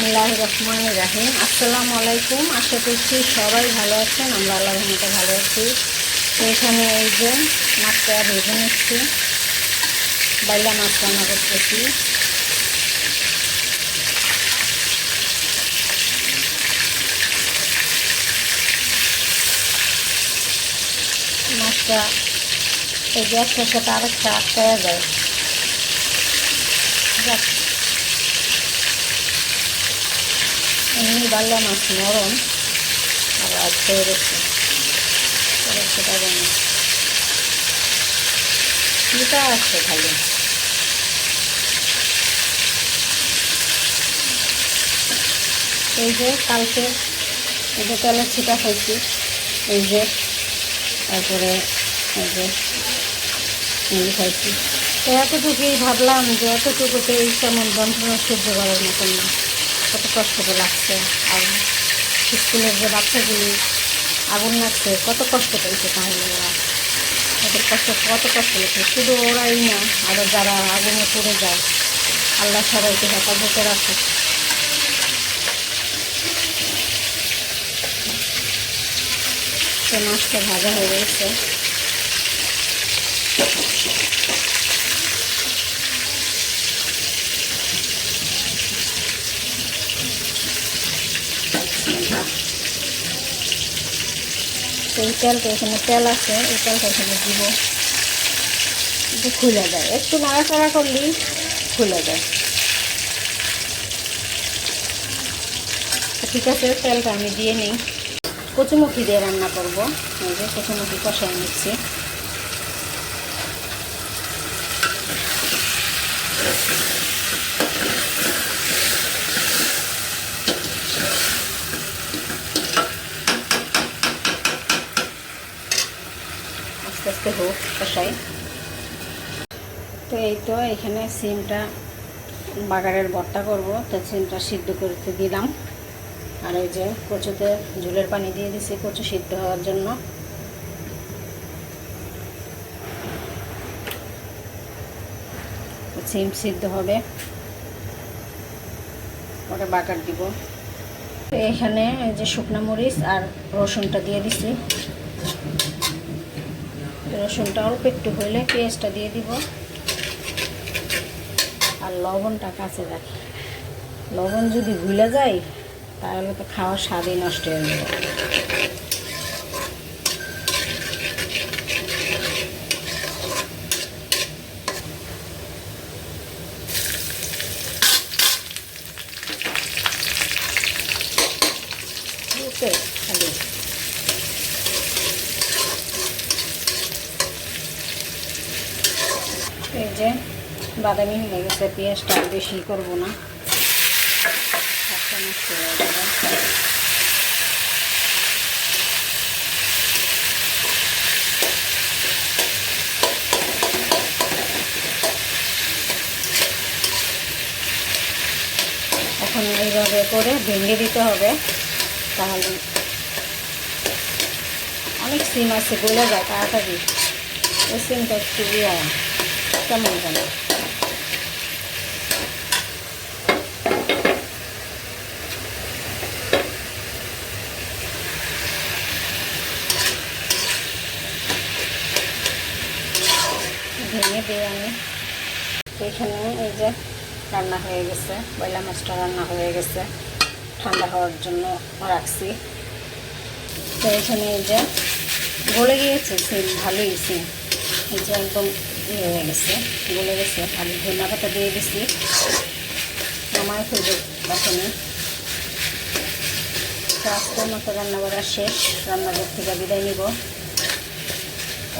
বিসমিল্লাহ রহমান রাহিম। আসসালামু আলাইকুম। আশা করছি সবাই ভালো আছেন। আমরা আল্লাহ রহমতে ভালো আছি। এখানে এই যে মাছটা ভেজে নিচ্ছি। বাইলা মাছ রান্না করতেছি। মাছটা এই যে একটার সাথে আরেকটা আটকায়া যায়। এমনি বাল্লা মাছ নরম। আর আজকে গেছে। পরে সেটা জানি। চিটা আছে ভালো এই যে কালকে এই যে তেলের ছিটা খাইছি। এই যে, তারপরে এই যে খাইছি। এতটুকুই ভাবলাম যে এতটুকুতে এই কেমন যন্ত্রণা সহ্য করার মতন না। কত কষ্ট লাগছে। আর স্কুলের যে বাচ্চাগুলি আগুন লাগছে, কত কষ্ট পেয়েছে তাহলে ওরা। ওদের কষ্ট, কত কষ্ট লাগছে শুধু ওরাই না আরও যারা আগুনে পড়ে যায়, আল্লাহ সবাইকে হেফাজতে রাখে তো মাছটা ভাজা হয়ে গেছে। এই তেলটা এখানে তেল আছে, এই তেলটা এখানে দিব। একটু খুলে যায় একটু নাড়াচাড়া করলেই খুলে যায় ঠিক আছে, তেলটা আমি দিয়ে নিই। কচুমুখি দিয়ে রান্না করব। এই যে কচুমুখি কষাই নিচ্ছি। আস্তে হোক কষাই। তো এই তো এখানে সিমটা বাগারের ভর্তা করব। তো সিমটা সিদ্ধ করতে দিলাম। আর এই যে কচুতে ঝুলের পানি দিয়ে দিছি, কচু সিদ্ধ হওয়ার জন্য। সিম সিদ্ধ হবে। পরে বাগার দিব। এখানে যে শুকনা মরিচ আর রসুনটা দিয়ে দিছি। রসুনটা অল্প একটু হইলে পেঁয়াজটা দিয়ে দিব। আর লবণটা কাছে রাখি। লবণ যদি ভুলে যায়, তাহলে তো খাওয়ার স্বাদই নষ্ট হয়ে যাবে বুঝতে খালি এই যে বাদামি হয়ে গেছে, পেঁয়াজটা বেশি করব না। এখন এইভাবে করে ভেঙে দিতে হবে, তাহলে অনেক সিম আছে, গলে যায় তাড়াতাড়ি। ওই সিমটা একটু ইয়া কেমন যেন ভেঙে দিয়ে আমি এখানে এই যে রান্না হয়ে গেছে বয়লা মাছটা রান্না হয়ে গেছে, ঠান্ডা হওয়ার জন্য রাখছি। তো এখানে এই যে গলে গিয়েছে সিম ভালোই সিম এই যে একদম ইয়ে হয়ে গেছে গলে গেছে আমি ধনিয়া পাতা দিয়ে দিছি আমার খুঁজে এখনই তো আজকের মতো রান্না করা শেষ রান্নাঘর থেকে বিদায় নিব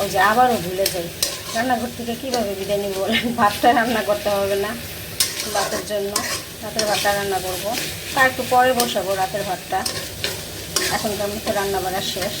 ওই যে আবারও ভুলে যাই রান্নাঘর থেকে কীভাবে বিদায় নিব ভাতটা রান্না করতে হবে না ভাতের জন্য রাতের ভাতটা রান্না করব তা একটু পরে বসাবো রাতের ভাতটা এখনকার মতো রান্না বান্না শেষ।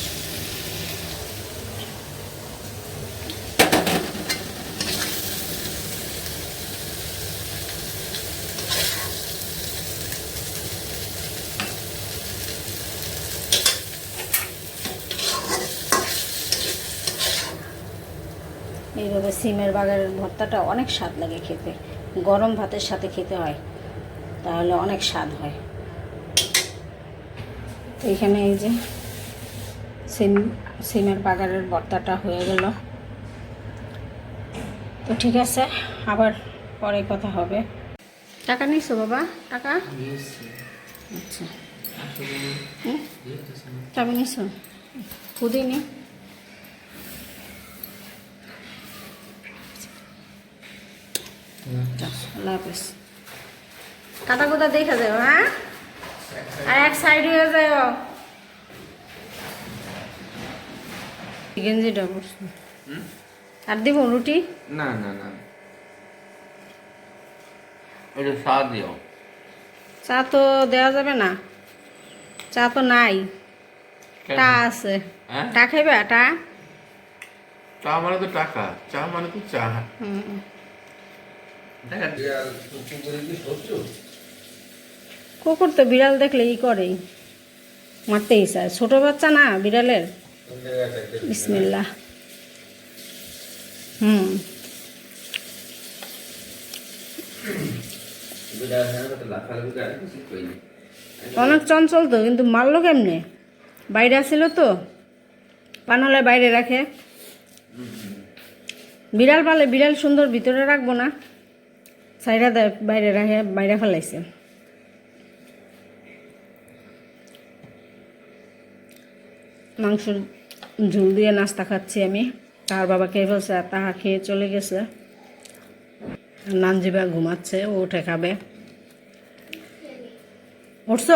এইভাবে সিমের বাগানের ভর্তাটা অনেক স্বাদ লাগে খেতে। গরম ভাতের সাথে খেতে হয় তাহলে অনেক স্বাদ হয়। তো এখানে এই যে সিম সিমের বাগারের ভর্তাটা হয়ে গেল। তো ঠিক আছে আবার পরে কথা হবে। টাকা নিছো বাবা? টাকা? আচ্ছা? টাকা নিছো? খুদই আল্লাহ হাফিজ। কাটা কোথা দেখা যাও হ্যাঁ আর এক সাইড হয়ে যাও গেঞ্জিটা পরছি। আর দিব রুটি? না না না। দিও। চা তো দেওয়া যাবে না। চা তো নাই। টা আছে। হ্যাঁ? টা খাইবে? টা? চা মানে তো টাকা। চা মানে তো চা। কুকুর তো বিড়াল দেখলে ই করে মারতেই চায়। ছোট বাচ্চা না বিড়ালের। বিসমিল্লা হুম। অনেক চঞ্চল তো কিন্তু মারলো কেমনে? বাইরে আসছিল তো। পানালে বাইরে রাখে। বিড়াল পালে বিড়াল সুন্দর ভিতরে রাখব না। সাইডা বাইরে রাখে বাইরে ফেলাইছে। মাংস ঝুল দিয়ে নাস্তা খাচ্ছি আমি। তার বাবা খেয়ে ফেলছে তাহা খেয়ে চলে গেছে। নানজিবা ঘুমাচ্ছে, ও উঠে খাবে। উঠছ?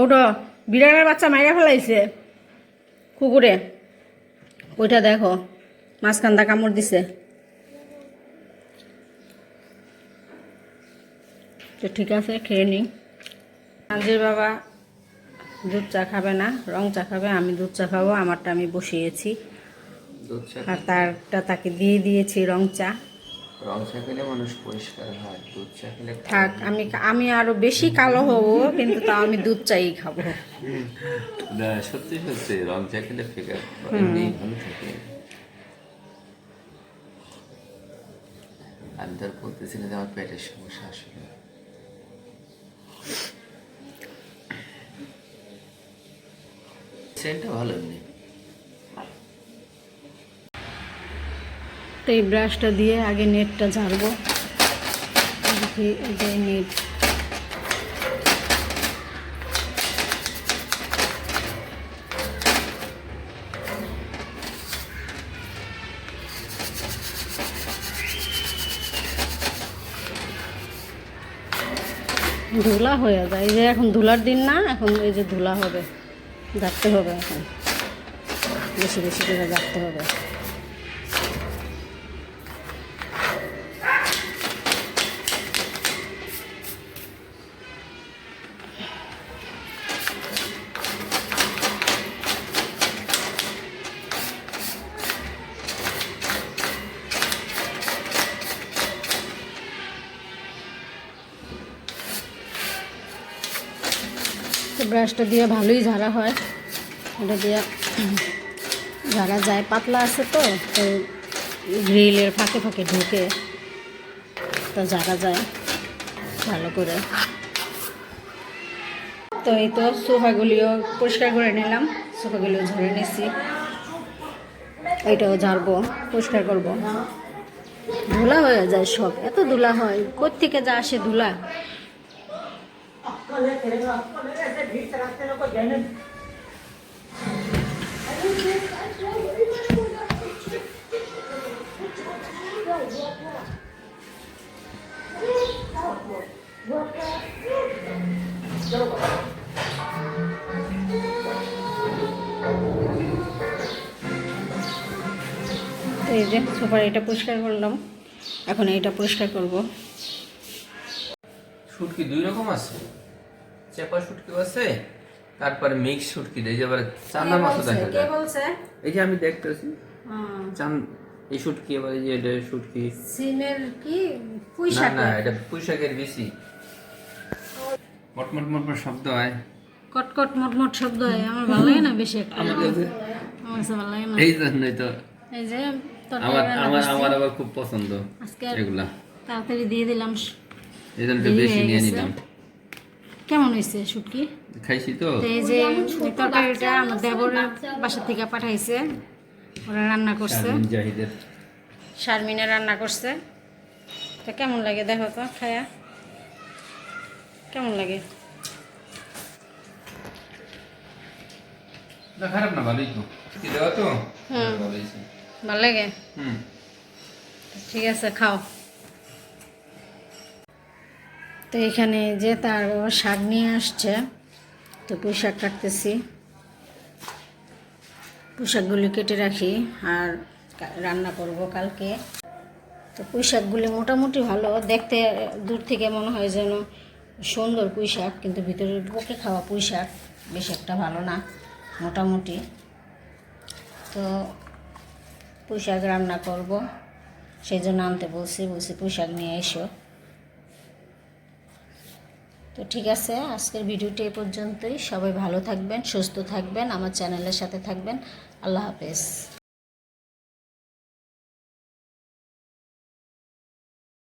ওটা বিড়ালের বাচ্চা মাইরা ফেলাইছে। কুকুরে। ওইটা দেখো, মাঝখানটা কামড় দিছে। তো ঠিক আছে খেয়ে নিই। নানজির বাবা দুধ চা খাবে না রং চা খাবে আমি দুধ চা খাব আমারটা আমি বসিয়েছি। দুধ আর তারটা তাকে দিয়ে দিয়েছি রং চা। রং চা খেলে মানুষ পরিষ্কার হয় দুধ চা খেলে থাক আমি আমি আরও বেশি কালো হব কিন্তু তাও আমি দুধ চাই খাব। না সত্যি সত্যি রং চা খেলে ফেকে ভালো থাকে। আমি যে আমার পেটের সমস্যা আসলে। সেন্টটা ভালো এমনি তো এই ব্রাশটা দিয়ে আগে নেটটা ঝাড়বো। যে নেট। ধুলা হয়ে যায়। এই যে এখন ধুলার দিন না, এখন এই যে ধুলা হবে। জাগতে হবে এখন। বেশি বেশি করে জাগতে হবে। ব্রাশটা দিয়ে ভালোই ঝাড়া হয়। এটা দিয়ে ঝাড়া যায়। পাতলা আছে তো তো গ্রিলের ফাঁকে ফাঁকে ঢুকে তো ঝাড়া যায় ভালো করে। তো এই তো সোফাগুলিও পরিষ্কার করে নিলাম, সোফাগুলিও ঝরে নিচ্ছি এইটাও ঝাড়বো, পরিষ্কার করব। ধুলা হয়ে যায় সব, এত ধুলা হয় কোথেকে যা আসে ধুলা। এই যে সোফার এটা পরিষ্কার করলাম। এখন এইটা পরিষ্কার করব। শুটকি দুই রকম আছে? চেপা শুটকি আছে তারপরে মিক্স শুটকি এই যে আবার চান্দা মাছও দেখা কে যায়। বলছে? এই যে আমি দেখতেছি হ্যাঁ। চান এই শুটকি আবার এই যে এটা শুটকি। সিমের কি? পুঁই না এটা পুঁইশাকের বেশি। মটমট মটমট শব্দ হয়। কটকট মটমট শব্দ হয় আমার ভালো লাগে না বেশি একটা। আমার কাছে আমার কাছে ভালো লাগে না। এই জন্যই তো। এই যে আমার আমার আমার আবার খুব পছন্দ আজকে এগুলা। তাড়াতাড়ি দিয়ে দিলাম। এই জন্য বেশি নিয়ে নিলাম। কেমন হয়েছে শুটকি? খাইছি তো। এই যে তরকারিটা আমার দেবরের বাসা থেকে পাঠাইছে ওরা রান্না করছে। শারমিন শারমিনে রান্না করছে। তো কেমন লাগে দেখো তো খায়া? কেমন লাগে? না খারাপ না ভালোই তো। কি দেওয়া তো? হুম। ভালোই ভালো লাগে? হুম। ঠিক আছে খাও। তো এখানে যে তার বাবা শাক নিয়ে আসছে, তো পুঁই শাক কাটতেছি। পুঁই শাকগুলি কেটে রাখি আর রান্না করব কালকে। তো পুঁই শাকগুলি মোটামুটি ভালো, দেখতে দূর থেকে মনে হয় যেন সুন্দর পুঁই শাক কিন্তু ভিতরে পোকে খাওয়া পুঁই শাক বেশ একটা ভালো না, মোটামুটি। তো পুঁই শাক রান্না করব, সেই জন্য আনতে বলছি বলছি পুঁই শাক নিয়ে এসো। তো ঠিক আছে, আজকের ভিডিওটি এ পর্যন্তই। সবাই ভালো থাকবেন, সুস্থ থাকবেন, আমার চ্যানেলের সাথে থাকবেন। আল্লাহ হাফেজ।